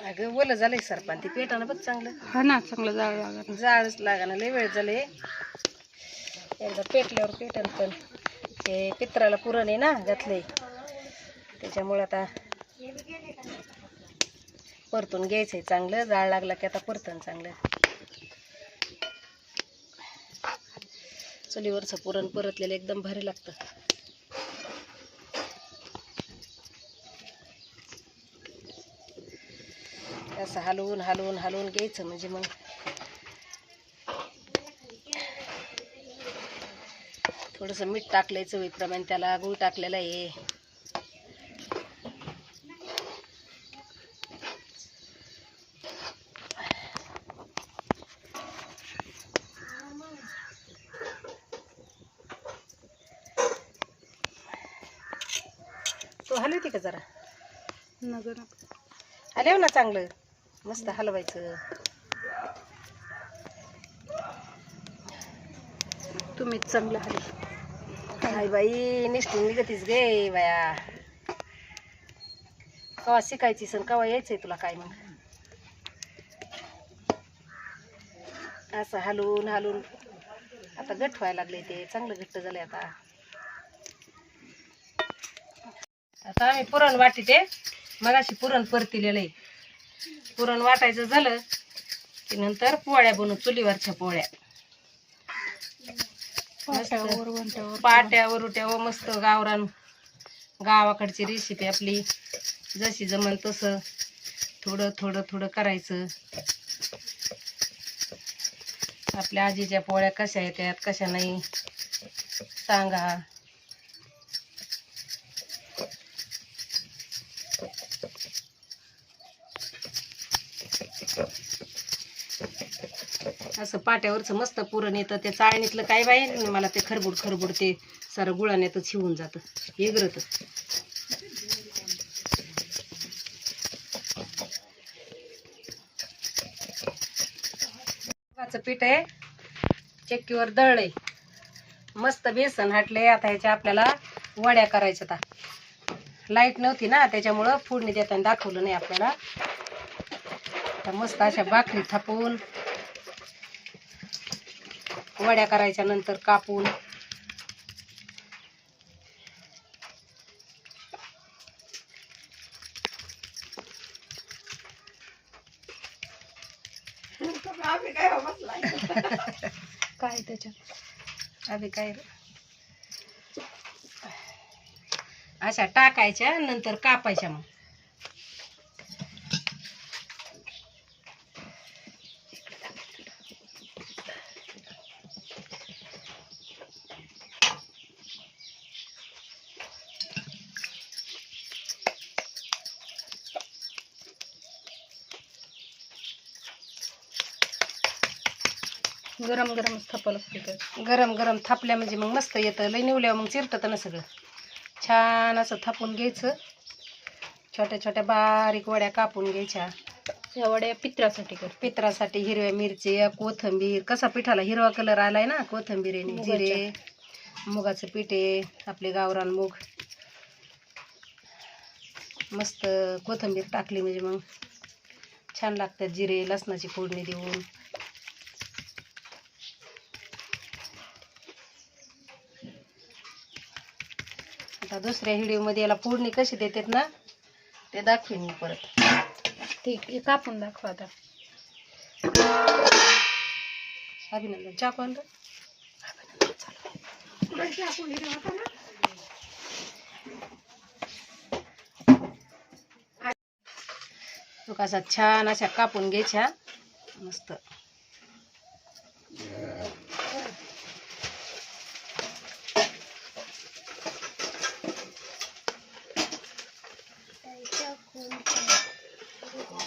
अगं बोल झालंय सरपण ती पेटानं बघ चांगलं. हा ना चांगलं जाळ लागत जाळच लागाना लय वेळ झाले. एकदा पेटल्यावर पेटन पण. ते पित्राला पुरण आहे ना घातले त्याच्यामुळे आता परतून घ्यायचंय चांगलं. जाळ लागला की आता परतन चांगलं. चुलीवरचं पुरण परतलेलं एकदम भारी लागतं. असं हलवून हलवून हलवून घ्यायचं. म्हणजे मग थोडंसं मीठ टाकलंय चवीप्रमाणे त्याला गूळ टाकलेला आहे. तू हलवते का जरा? नगर हलव ना चांगलं. मस्त हलवायचं. तुम्ही चांगलं हलव. हाय बाई निष्ठून निघतीस गे बाया. कवा शिकायची सण कवा यायचंय तुला काय मग? असं हलवून हलवून आता गट व्हायला लागले ते चांगलं घट्ट झालंय आता. आता आम्ही पुरण वाटीते मगाशी पुरण परतिलेलं आहे. पुरण वाटायचं झालं की नंतर पोळ्या बनवू चुलीवरच्या पोळ्या. पाट्यावर वरुट्या व मस्त गावरान गावाकडची रेसिपी आपली. जशी जमन तसं थोडं थोडं थोडं करायचं. आपल्या आजीच्या पोळ्या कशा येतात कशा नाही सांगा. असं पाट्यावरचं मस्त पुरण येतं ते चाळणीतलं काय बाहेर मला ते खरबुड खरबुड ते सारं गुळाण्यातच शिवून जातं एगरत. पीठ आहे चक्कीवर दळलंय. मस्त बेसन हाटले आता ह्याच्या आपल्याला वड्या करायच्या आता. लाइट नव्हती ना त्याच्यामुळं फोडणी देताना दाखवलं नाही आपल्याला. तर मस्त अशा भाकरी थापून वड्या करायच्या नंतर कापून. काय त्याच्यात? आधी काय? अशा टाकायच्या नंतर कापायच्या मग. गरम गरम थापा लागते काय गरम गरम थापल्या म्हणजे मग मस्त येतं. लई निवल्यावर मग चिरतं ना सगळं. छान असं थापून घ्यायचं. छोट्या छोट्या बारीक वड्या कापून घ्यायच्या. या वड्या पित्रासाठी कर पित्रासाठी हिरव्या मिरची कोथंबीर. कसा पिठाला हिरवा कलर आलाय ना? कोथंबीर जिरे. मुगाचं पीठ आहे आपले गावरान मूग. मस्त कोथंबीर टाकली म्हणजे मग. छान लागतात जिरे लसणाची फोडणी देऊन. आता दुसऱ्या व्हिडिओमध्ये याला फोडणी कशी देतात ना ते दाखवेन मी परत. ठीक आहे कापून दाखवा आता. अभिनंदन. चाकू आणलं तो कसा छान अशा कापून घ्यायच्या. मस्त.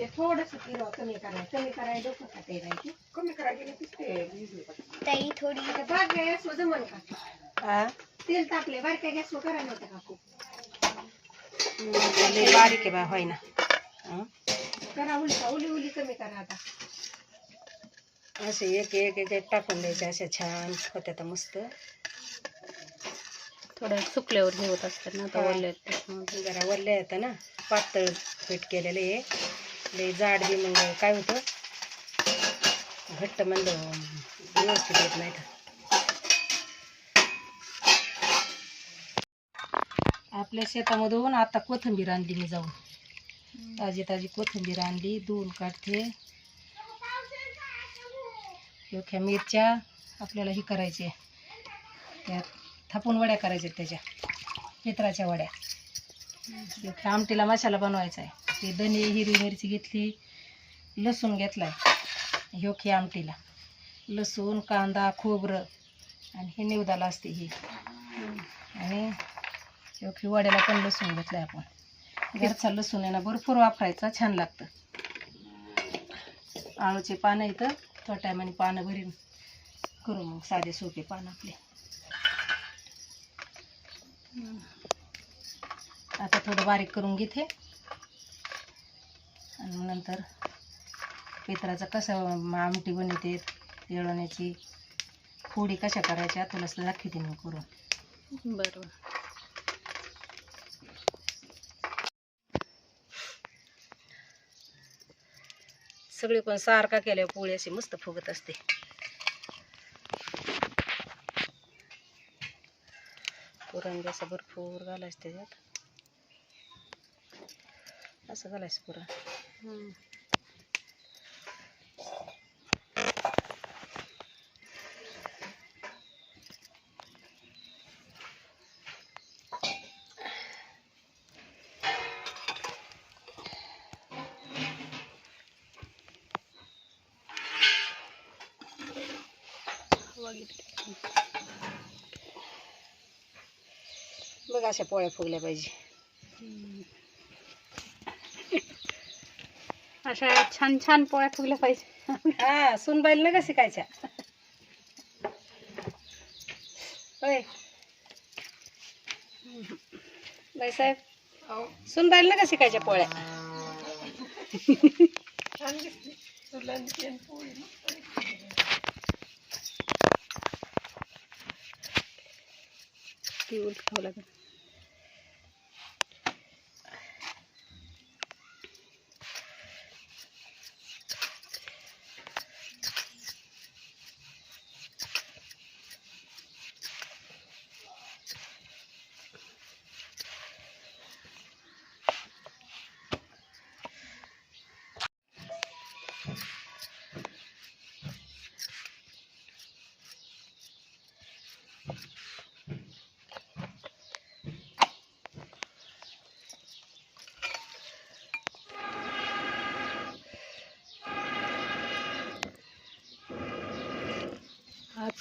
ती ते पकड दे. कमी करायचं. कमी करायला डोकं खाते नाही कमी करायला दिसते ताई थोडी आता बाग गॅसवर जमल का? तेल तापले बारक्या गॅसवर करा नव्हतं काकू बारीक आहे बा होय ना करा उलटा उली उली कमी करा आता. असे एक एक एक एक टाकून द्यायचे असे छान होत्या मस्त. थोड्या सुकल्यावर हे होत असतात ना आता हा. वरले आहेत त्याच्यामुळे. जरा वरले येतं ना पातळ पीठ केलेलं आहे लय जाड बी मग काय होतं? घट्ट म्हणलं व्यवस्थित येत नाही तर. आपल्या शेतामधून आता कोथिंबीर आणली मी जाऊन. ताजी ताजी कोथिंबीर आणली धुवून काढते. योख्या मिरच्या आपल्याला ही करायचे. त्यात थापून वड्या करायच्या त्याच्या. पित्राच्या वड्या. योख्या आमटीला मसाला बनवायचा आहे. ते धने हिरवी मिरची घेतली लसूण घेतलाय योख्या आमटीला. लसूण कांदा खोबरं आणि हे निवदाला असते ही. आणि योग्य वड्याला पण लसूण घेतलाय आपण. घरचा लसूण आहे ना भरपूर वापरायचा छान लागतं. आळूचे पानं इथं थोड्या टायमाने पानं भरीन. करू मग साधे सोपे पानं आपले. आता थोडं बारीक करून घेते. आणि मग नंतर पेत्राचं कसं आमटी बनवते येळवण्याची फोडी कशा करायच्या तुला दाखवते मी करून. बरोबर. सगळी पण सारखा केल्यावर पोळी अशी मस्त फुगत असते. पुरण असं भरपूर घालायचं त्याच्यात. असं घालायचं पुरण. बघ अशा पोळ्या फुगल्या पाहिजे अशा छान छान पोळ्या फुगल्या पाहिजे. हा सुनबाईल ना का शिकायच्या. होय. बाई सुनबाईल ना का शिकायच्या पोळ्या. ती उलट खाऊ लागेल.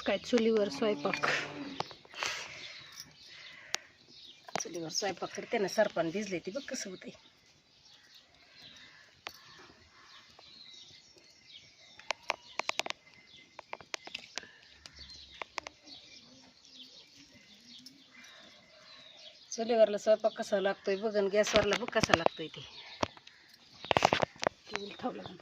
काय चुलीवर स्वयंपाक? चुलीवर स्वयंपाक करते ना सरपण भिजले ती बघ कसं होतंय. चुलीवरला स्वयंपाक कसा लागतोय बघ आणि गॅसवरला बघ कसा लागतोय ते. ती उलट खावं लागेल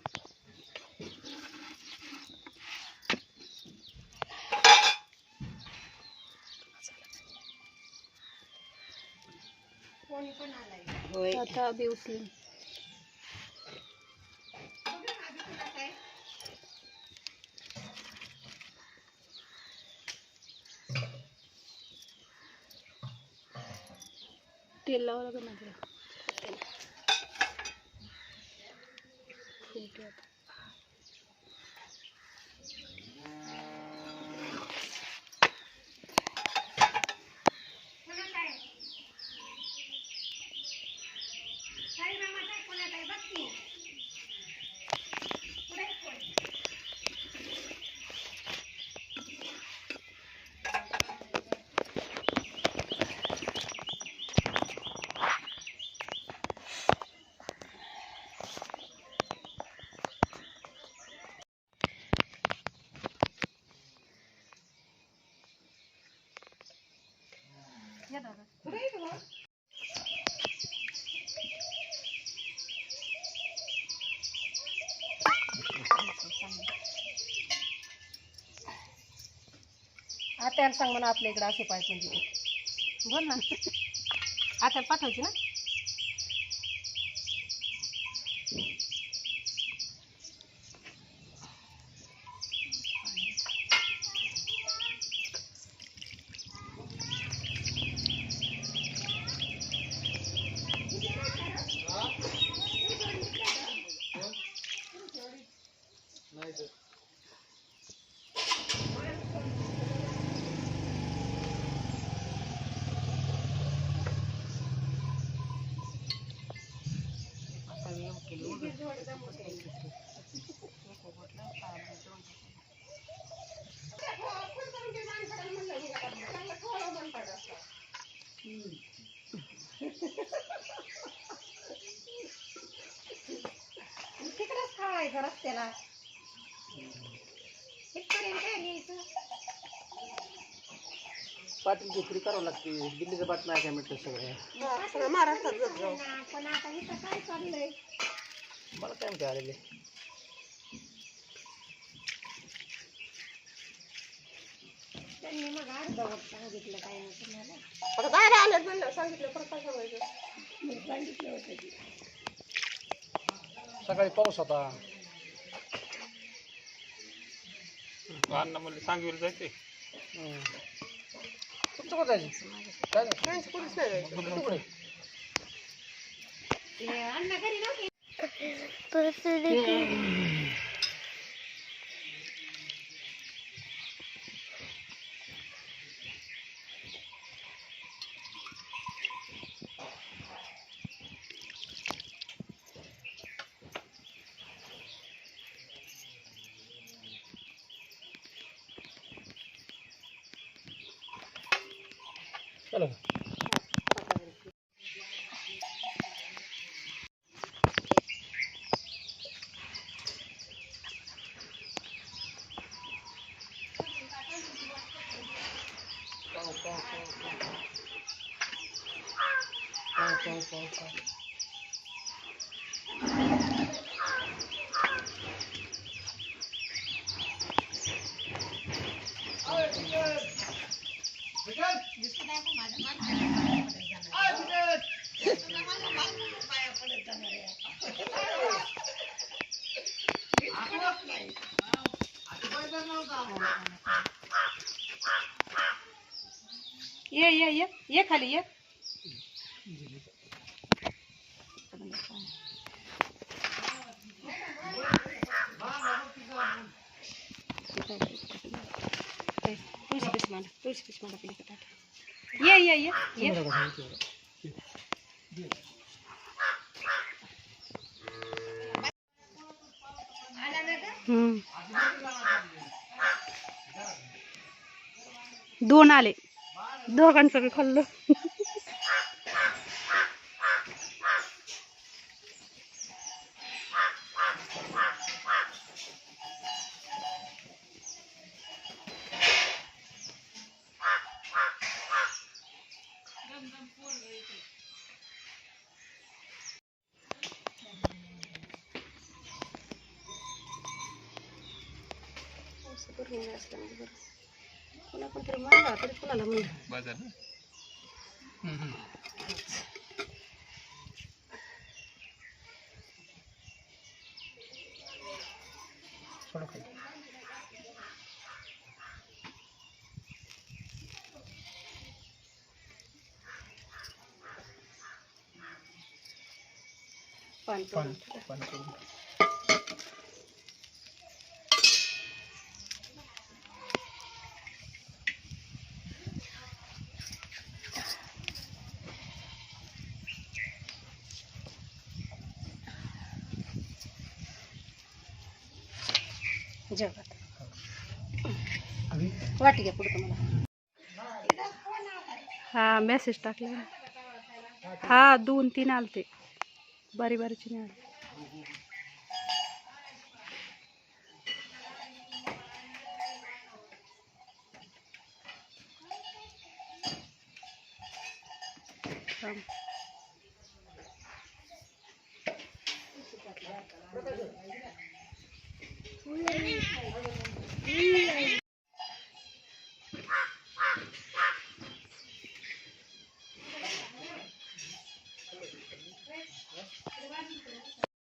होय आता बी उठली तेल लावा लागेल ना Three. तयार सांग म्हणा आपल्या इकडे असे पाहिजे म्हणजे बोल ना. आता पाठवायची ना? रस्त्याला. इथपर्यंत काय न्यायचं पाटील विक्री करावं लागते. दिल्लीचं बातम्या काय सगळ्या सगळं. महाराष्ट्रात जात जाऊ. पण आता इथं काय चाललंय? मला काय म्हणते आलेले. त्यांनी मग सांगितलं काय नाही तुम्हाला. आता बाहेर आल्यात म्हणलं सांगितलं परत काय सांगायचं? मी सांगितलं होतं की. सकाळी पाऊस होता. अण्णा म्हणले सांगवीला जायचे हम्म. तुमचं कुठं जायचं काय नाही. त्यांचं कुठेच नाही जायचं. कुठं कुठे? ते अण्णा घरी नव्हते চলো Bye, bye. ये ये ये ये खाली ये. तुळशी मांडा तुळशी मांडा ये ये ये ये. दोन आले. दोघांचं बी खाल्लं. असं करून हे असलं म्हणजे बरं कोणा पण तरी मांडा तरी कोणाला म्हणा बाजार ना हम्म, हम्म. सोडा खाली. पाणी पाणी तोडून. पाणी करून. जेवणात. आणि? वाटी घ्या पुढे तुम्हाला. हा मेसेज टाकला. हा दोन तीन आलते. बारी बारीचे नाही आले. थांब.